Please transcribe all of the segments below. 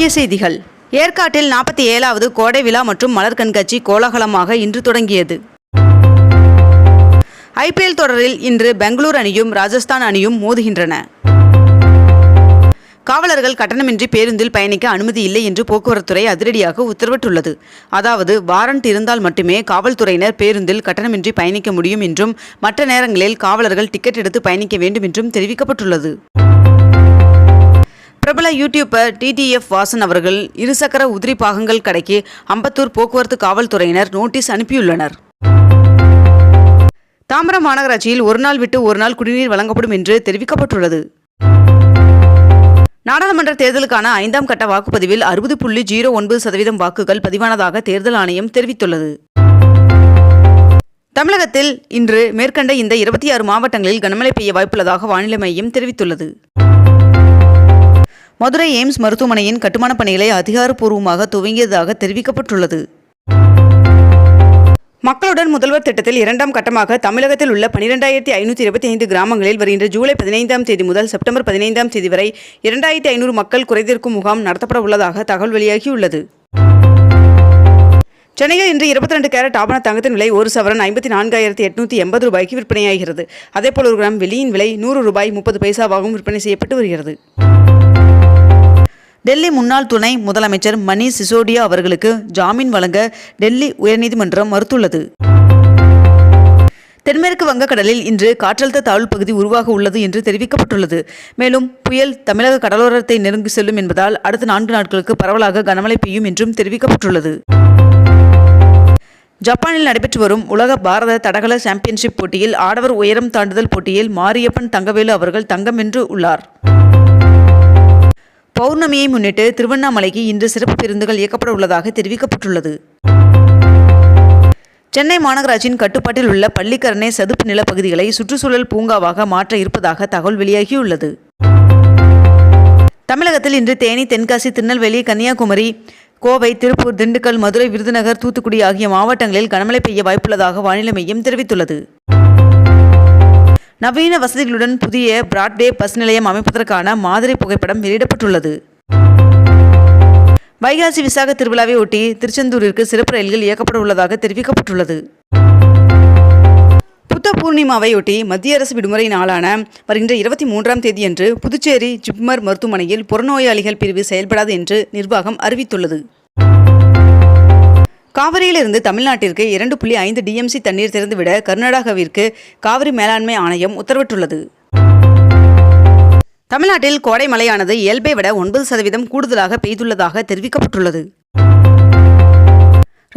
முக்கிய செய்திகள். ஏற்காட்டில் நாற்பத்தி ஏழாவது கோடை விழா மற்றும் மலர் கண்காட்சி கோலாகலமாக இன்று தொடங்கியது. ஐபிஎல் தொடரில் இன்று பெங்களூர் அணியும் ராஜஸ்தான் அணியும் மோதுகின்றன. காவலர்கள் கட்டணமின்றி பேருந்தில் பயணிக்க அனுமதி இல்லை என்று போக்குவரத்துறை அதிரடியாக உத்தரவிட்டுள்ளது. அதாவது வாரண்ட் இருந்தால் மட்டுமே காவல்துறையினர் பேருந்தில் கட்டணமின்றி பயணிக்க முடியும் என்றும் மற்ற நேரங்களில் காவலர்கள் டிக்கெட் எடுத்து பயணிக்க வேண்டும் என்றும் தெரிவிக்கப்பட்டுள்ளது. பிரபல யூடியூபர் டிடிஎஃப் வாசன் அவர்கள் இருசக்கர உதிரி பாகங்கள் கடைக்கு அம்பத்தூர் போக்குவரத்து காவல்துறையினர் நோட்டீஸ் அனுப்பியுள்ளனர். தாம்பரம் மாநகராட்சியில் ஒரு நாள் விட்டு ஒரு நாள் குடிநீர் வழங்கப்படும் என்று தெரிவிக்கப்பட்டுள்ளது. நாடாளுமன்ற தேர்தலுக்கான ஐந்தாம் கட்ட வாக்குப்பதிவில் அறுபது புள்ளி ஜீரோ ஒன்பது சதவீதம் வாக்குகள் பதிவானதாக தேர்தல் ஆணையம் தெரிவித்துள்ளது. தமிழகத்தில் இன்று மேற்கண்ட இந்த இருபத்தி ஆறு மாவட்டங்களில் கனமழை பெய்ய வாய்ப்புள்ளதாக வானிலை மையம் தெரிவித்துள்ளது. மதுரை எய்ம்ஸ் மருத்துவமனையின் கட்டுமானப் பணிகளை அதிகாரப்பூர்வமாக துவங்கியதாக தெரிவிக்கப்பட்டுள்ளது. மக்களுடன் முதல்வர் திட்டத்தில் இரண்டாம் கட்டமாக தமிழகத்தில் உள்ள பனிரெண்டாயிரத்தி ஐநூற்றி இருபத்தி ஐந்து கிராமங்களில் வருகின்ற ஜூலை பதினைந்தாம் தேதி முதல் செப்டம்பர் பதினைந்தாம் தேதி வரை இரண்டாயிரத்தி ஐநூறு மக்கள் குறைதீர்க்கும் முகாம் நடத்தப்பட உள்ளதாக தகவல் வெளியாகியுள்ளது. சென்னையில் இன்று இருபத்தி ரெண்டு கேரட் ஆபண தங்கத்தின் விலை ஒரு சவரன் ஐம்பத்தி நான்காயிரத்தி எட்நூற்றி எண்பது ரூபாய்க்கு விற்பனையாகிறது. அதேபோல் ஒரு கிராம் வெளியின் விலை நூறு ரூபாய் முப்பது பைசாவாகவும் விற்பனை செய்யப்பட்டு வருகிறது. டெல்லி முன்னாள் துணை முதலமைச்சர் மணீஷ் சிசோடியா அவர்களுக்கு ஜாமீன் வழங்க டெல்லி உயர்நீதிமன்றம் மறுத்துள்ளது. தென்மேற்கு வங்கக்கடலில் இன்று காற்றழுத்த தாழ்வு பகுதி உருவாக உள்ளது என்று தெரிவிக்கப்பட்டுள்ளது. மேலும் புயல் தமிழக கடலோரத்தை நெருங்கி செல்லும் என்பதால் அடுத்த நான்கு நாட்களுக்கு பரவலாக கனமழை பெய்யும் என்றும் தெரிவிக்கப்பட்டுள்ளது. ஜப்பானில் நடைபெற்று வரும் உலக பாரத தடகள சாம்பியன்ஷிப் போட்டியில் ஆடவர் உயரம் தாண்டுதல் போட்டியில் மாரியப்பன் தங்கவேலு அவர்கள் தங்கம் வென்று உள்ளார். பௌர்ணமியை முன்னிட்டு திருவண்ணாமலைக்கு இன்று சிறப்பு பேருந்துகள் இயக்கப்பட உள்ளதாக தெரிவிக்கப்பட்டுள்ளது. சென்னை மாநகராட்சியின் கட்டுப்பாட்டில் உள்ள பள்ளிக்கரணை சதுப்பு நில பகுதிகளை சுற்றுச்சூழல் பூங்காவாக மாற்ற இருப்பதாக தகவல் வெளியாகியுள்ளது. தமிழகத்தில் இன்று தேனி தென்காசி திருநெல்வேலி கன்னியாகுமரி கோவை திருப்பூர் திண்டுக்கல் மதுரை விருதுநகர் தூத்துக்குடி ஆகிய மாவட்டங்களில் கனமழை பெய்ய வாய்ப்புள்ளதாக வானிலை மையம் தெரிவித்துள்ளது. நவீன வசதிகளுடன் புதிய பிராட்வே பஸ் நிலையம் அமைப்பதற்கான மாதிரி புகைப்படம் வெளியிடப்பட்டுள்ளது. வைகாசி விசாக திருவிழாவை ஒட்டி திருச்செந்தூரிற்கு சிறப்பு ரயில்கள் இயக்கப்பட உள்ளதாக தெரிவிக்கப்பட்டுள்ளது. புத்த பூர்ணிமாவையொட்டி மத்திய அரசு விடுமுறை நாளான வருகின்ற இருபத்தி மூன்றாம் தேதியன்று புதுச்சேரி ஜிப்மர் மருத்துவமனையில் புறநோயாளிகள் பிரிவு செயல்படாது என்று நிர்வாகம் அறிவித்துள்ளது. காவிரியிலிருந்து தமிழ்நாட்டிற்கு இரண்டு புள்ளி ஐந்து டிஎம்சி தண்ணீர் திறந்துவிட கர்நாடகாவிற்கு காவிரி மேலாண்மை ஆணையம் உத்தரவிட்டுள்ளது. தமிழ்நாட்டில் கோடை மழையானது இயல்பை விட ஒன்பது சதவீதம் கூடுதலாக பெய்துள்ளதாக தெரிவிக்கப்பட்டுள்ளது.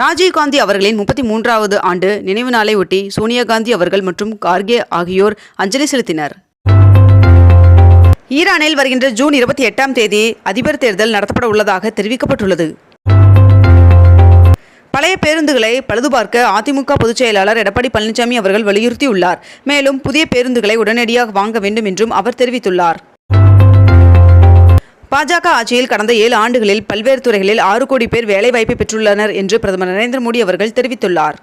ராஜீவ்காந்தி அவர்களின் முப்பத்தி மூன்றாவது ஆண்டு நினைவு நாளை ஒட்டி சோனியா காந்தி அவர்கள் மற்றும் கார்கே ஆகியோர் அஞ்சலி செலுத்தினர். ஈரானில் வருகின்ற ஜூன் இருபத்தி எட்டாம் தேதி அதிபர் தேர்தல் நடத்தப்பட உள்ளதாக தெரிவிக்கப்பட்டுள்ளது. பழைய பேருந்துகளை பழுதுபார்க்க அதிமுக பொதுச் செயலாளர் எடப்பாடி பழனிசாமி அவர்கள் வலியுறுத்தியுள்ளார். மேலும் புதிய பேருந்துகளை உடனடியாக வாங்க வேண்டும் என்றும் அவர் தெரிவித்துள்ளார். பாஜக ஆட்சியில் கடந்த ஏழு ஆண்டுகளில் பல்வேறு துறைகளில் ஆறு கோடி பேர் வேலைவாய்ப்பை பெற்றுள்ளனர் என்று பிரதமர் நரேந்திர மோடி அவர்கள் தெரிவித்துள்ளார்.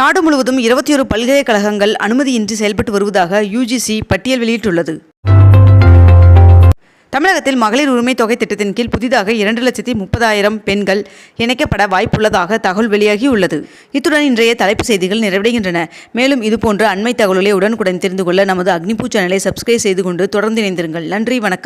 நாடு முழுவதும் இருபத்தி ஒரு பல்கலைக்கழகங்கள் அனுமதியின்றி செயல்பட்டு வருவதாக யுஜிசி பட்டியல் வெளியிட்டுள்ளது. தமிழகத்தில் மகளிர் உரிமை தொகை திட்டத்தின் கீழ் புதிதாக இரண்டு லட்சத்தி முப்பதாயிரம் பெண்கள் இணைக்கப்பட வாய்ப்புள்ளதாக தகவல் வெளியாகியுள்ளது. இத்துடன் இன்றைய தலைப்பு செய்திகள் நிறைவடைகின்றன. மேலும் இதுபோன்ற அண்மை தகவல்களை உடனுக்குடன் தெரிந்து கொள்ள நமது அக்னிபூ சேனலை சப்ஸ்கிரைப் செய்து கொண்டு தொடர்ந்து இணைந்திருங்கள். நன்றி வணக்கம்.